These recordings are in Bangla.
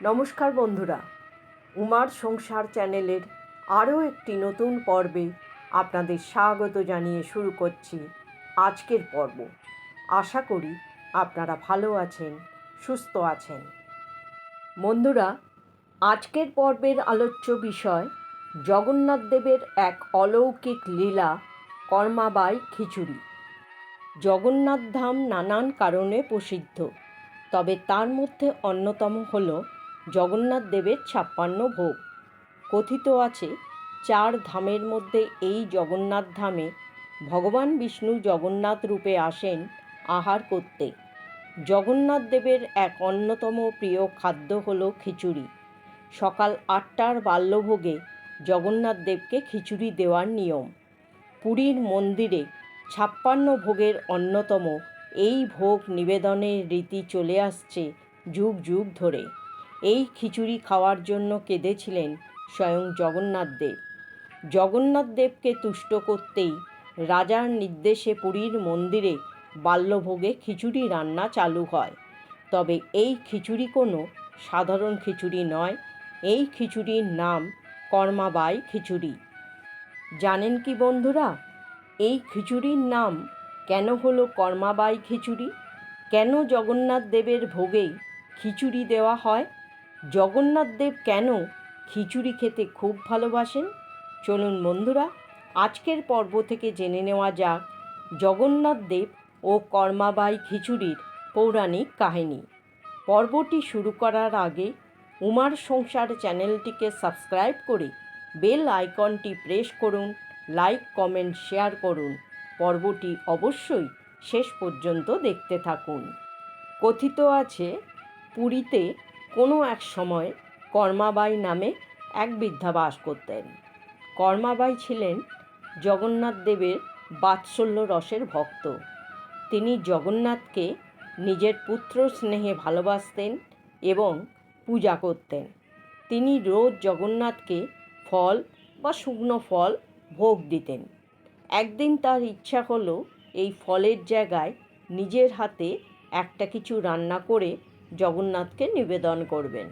নমস্কার বন্ধুরা। উমার সংসার চ্যানেলের আরও একটি নতুন পর্বে আপনাদের স্বাগত জানিয়ে শুরু করছি আজকের পর্ব। আশা করি আপনারা ভালো আছেন, সুস্থ আছেন। বন্ধুরা, আজকের পর্বের আলোচ্য বিষয় জগন্নাথ দেবের এক অলৌকিক লীলা কর্মাবাই খিচুড়ি। জগন্নাথ ধাম নানান কারণে প্রসিদ্ধ, তবে তার মধ্যে অন্যতম হল জগন্নাথ দেবের ছাপ্পান্ন ভোগ। কথিত আছে, চার ধামের মধ্যে এই জগন্নাথ ধামে ভগবান বিষ্ণু জগন্নাথ রূপে আসেন আহার করতে। জগন্নাথ দেবের এক অন্যতম প্রিয় খাদ্য হল খিচুড়ি। সকাল আটটার বাল্যভোগে জগন্নাথ দেবকে খিচুড়ি দেওয়ার নিয়ম। পুরীর মন্দিরে ছাপ্পান্ন ভোগের অন্যতম এই ভোগ নিবেদনের রীতি চলে আসছে যুগ যুগ ধরে। এই খিচুড়ি খাওয়ার জন্য কেঁদেছিলেন স্বয়ং জগন্নাথ দেব। জগন্নাথ দেবকে তুষ্ট করতেই রাজার নির্দেশে পুরীর মন্দিরে বাল্যভোগে খিচুড়ি রান্না চালু হয়। তবে এই খিচুড়ি কোনো সাধারণ খিচুড়ি নয়, এই খিচুড়ির নাম কর্মাবাই খিচুড়ি। জানেন কি বন্ধুরা, এই খিচুড়ির নাম কেন হলো কর্মাবাই খিচুড়ি? কেন জগন্নাথ দেবের ভোগেই খিচুড়ি দেওয়া হয়? জগন্নাথ দেব কেন খিচুড়ি খেতে খুব ভালোবাসেন? চলুন বন্ধুরা, আজকের পর্ব থেকে জেনে নেওয়া যাক জগন্নাথদেব ও কর্মাবাই খিচুড়ির পৌরাণিক কাহিনী। পর্বটি শুরু করার আগে উমার সংসার চ্যানেলটিকে সাবস্ক্রাইব করে বেল আইকনটি প্রেস করুন, লাইক, কমেন্ট, শেয়ার করুন। পর্বটি অবশ্যই শেষ পর্যন্ত দেখতে থাকুন। কথিত আছে, পুরীতে কোনো এক সময় কর্মাবাই নামে এক বৃদ্ধা বাস করতেন। কর্মাবাই ছিলেন জগন্নাথ দেবের বাৎসল্য রসের ভক্ত। তিনি জগন্নাথকে নিজের পুত্র স্নেহে ভালোবাসতেন এবং পূজা করতেন। তিনি রোজ জগন্নাথকে ফল বা শুকনো ফল ভোগ দিতেন। একদিন তার ইচ্ছা হলো এই ফলের জায়গায় নিজের হাতে একটা কিছু রান্না করে জগন্নাথকে নিবেদন করবেন।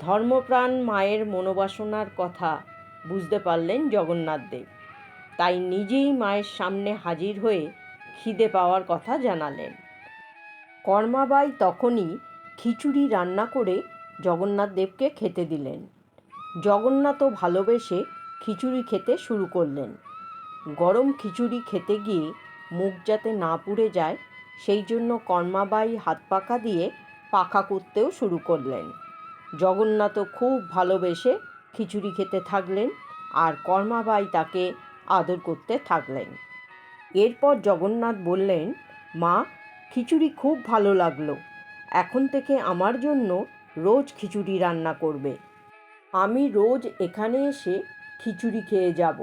ধর্মপ্রাণ মায়ের মনোবাসনার কথা বুঝতে পারলেন জগন্নাথ দেব। তাই নিজেই মায়ের সামনে হাজির হয়ে খিদে পাওয়ার কথা জানালেন। কর্মাবাই তখনই খিচুড়ি রান্না করে জগন্নাথ দেবকে খেতে দিলেন। জগন্নাথও ভালোবেসে খিচুড়ি খেতে শুরু করলেন। গরম খিচুড়ি খেতে গিয়ে মুখ যাতে না পুড়ে যায়, সেই জন্য কর্মাবাই হাত পাকা দিয়ে পাখা করতেও শুরু করলেন। জগন্নাথও খুব ভালোবেসে খিচুড়ি খেতে থাকলেন আর কর্মাবাই তাকে আদর করতে থাকলেন। এরপর জগন্নাথ বললেন, মা, খিচুড়ি খুব ভালো লাগল। এখন থেকে আমার জন্য রোজ খিচুড়ি রান্না করবে। আমি রোজ এখানে এসে খিচুড়ি খেয়ে যাব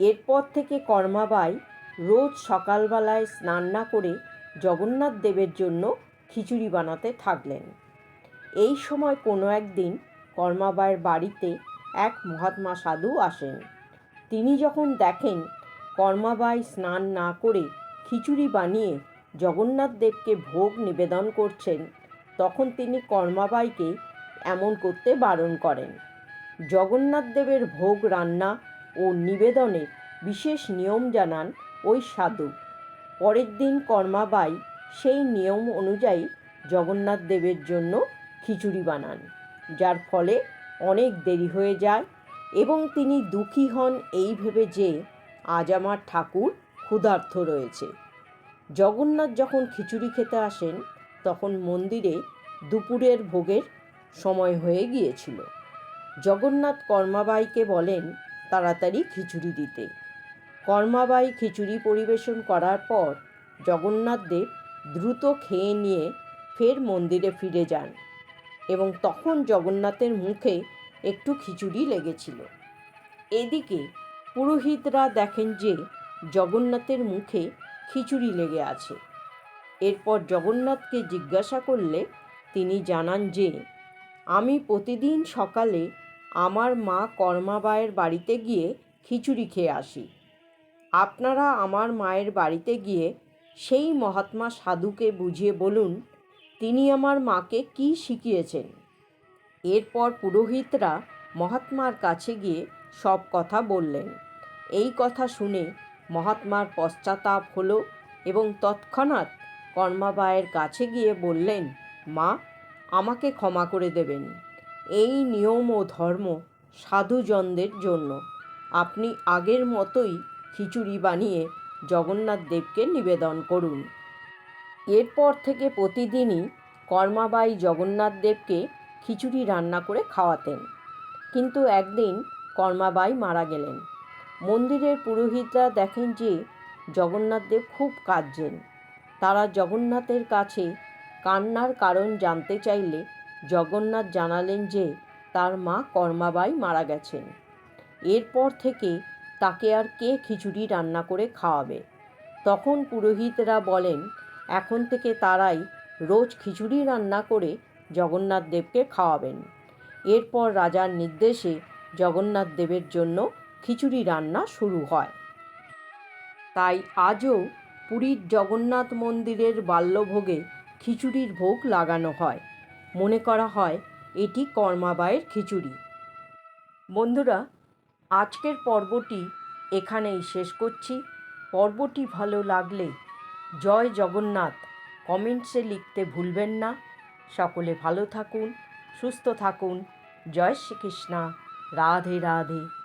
এরপর থেকে কর্মাবাই রোজ সকালবেলায় স্নান না করে জগন্নাথ দেবের জন্য খিচুড়ি বানাতে থাকলেন। এই সময় কোনো একদিন কর্মাবাইয়ের বাড়িতে এক মহাত্মা সাধু আসেন। তিনি যখন দেখেন কর্মাবাই স্নান না করে খিচুড়ি বানিয়ে জগন্নাথ দেবকে ভোগ নিবেদন করছেন, তখন তিনি কর্মাবাইকে এমন করতে বারণ করেন। জগন্নাথ দেবের ভোগ রান্না ও নিবেদনের বিশেষ নিয়ম জানান ওই সাধু। পরের দিন কর্মাবাই সেই নিয়ম অনুযায়ী জগন্নাথ দেবের জন্য খিচুড়ি বানান, যার ফলে অনেক দেরি হয়ে যায় এবং তিনি দুঃখী হন এই ভেবে যে আজ আমার ঠাকুর ক্ষুধার্থ রয়েছে। জগন্নাথ যখন খিচুড়ি খেতে আসেন, তখন মন্দিরে দুপুরের ভোগের সময় হয়ে গিয়েছিল। জগন্নাথ কর্মাবাইকে বলেন, তাড়াতাড়ি খিচুড়ি দিতে। কর্মাবাই খিচুড়ি পরিবেশন করার পর জগন্নাথ দেব দ্রুত খেয়ে নিয়ে ফের মন্দিরে ফিরে যান এবং তখন জগন্নাথের মুখে একটু খিচুড়ি লেগেছিল। এদিকে পুরোহিতরা দেখেন যে জগন্নাথের মুখে খিচুড়ি লেগে আছে। এরপর জগন্নাথকে জিজ্ঞাসা করলে তিনি জানান যে, আমি প্রতিদিন সকালে আমার মা কর্মাবায়ের বাড়িতে গিয়ে খিচুড়ি খেয়ে আসি। আপনারা আমার মায়ের বাড়িতে গিয়ে সেই মহাত্মা সাধুকে বুঝিয়ে বলুন, তিনি আমার মাকে কি শিখিয়েছেন? এরপর পুরোহিতরা মহাত্মার কাছে গিয়ে সব কথা বললেন। এই কথা শুনে মহাত্মার পশ্চাতাপ হলো এবং তৎক্ষণাৎ কর্মাবায়ের কাছে গিয়ে বললেন, মা, আমাকে ক্ষমা করে দেবেন। এই নিয়ম ও ধর্ম সাধুজনদের জন্য। আপনি আগের মতোই খিচুড়ি বানিয়ে জগন্নাথ দেবকে নিবেদন করুন। এরপর থেকে প্রতিদিনই কর্মাবাই জগন্নাথ দেবকে খিচুড়ি রান্না করে খাওয়াতেন। কিন্তু একদিন কর্মাবাই মারা গেলেন। মন্দিরের পুরোহিতরা দেখেন যে জগন্নাথ দেব খুব কাঁদছেন। তারা জগন্নাথের কাছে কান্নার কারণ জানতে চাইলে জগন্নাথ জানালেন যে তার মা কর্মাবাই মারা গেছেন। এরপর থেকে তাকে আর কে খিচুড়ি রান্না করে খাওয়াবে? তখন পুরোহিতরা বলেন, এখন থেকে তারাই রোজ খিচুড়ি রান্না করে জগন্নাথ দেবকে খাওয়াবেন। এরপর রাজার নির্দেশে জগন্নাথ দেবের জন্য খিচুড়ি রান্না শুরু হয়। তাই আজও পুরীর জগন্নাথ মন্দিরের বাল্যভোগে খিচুড়ির ভোগ লাগানো হয়। মনে করা হয়, এটি কর্মাবায়ের খিচুড়ি। বন্ধুরা আজকের পর্বটি এখানেই শেষ করছি। পর্বটি ভালো লাগলে জয় জগন্নাথ কমেন্টসে লিখতে ভুলবেন না। সকলে ভালো থাকুন, সুস্থ থাকুন। জয় শ্রীকৃষ্ণা। রাধে রাধে।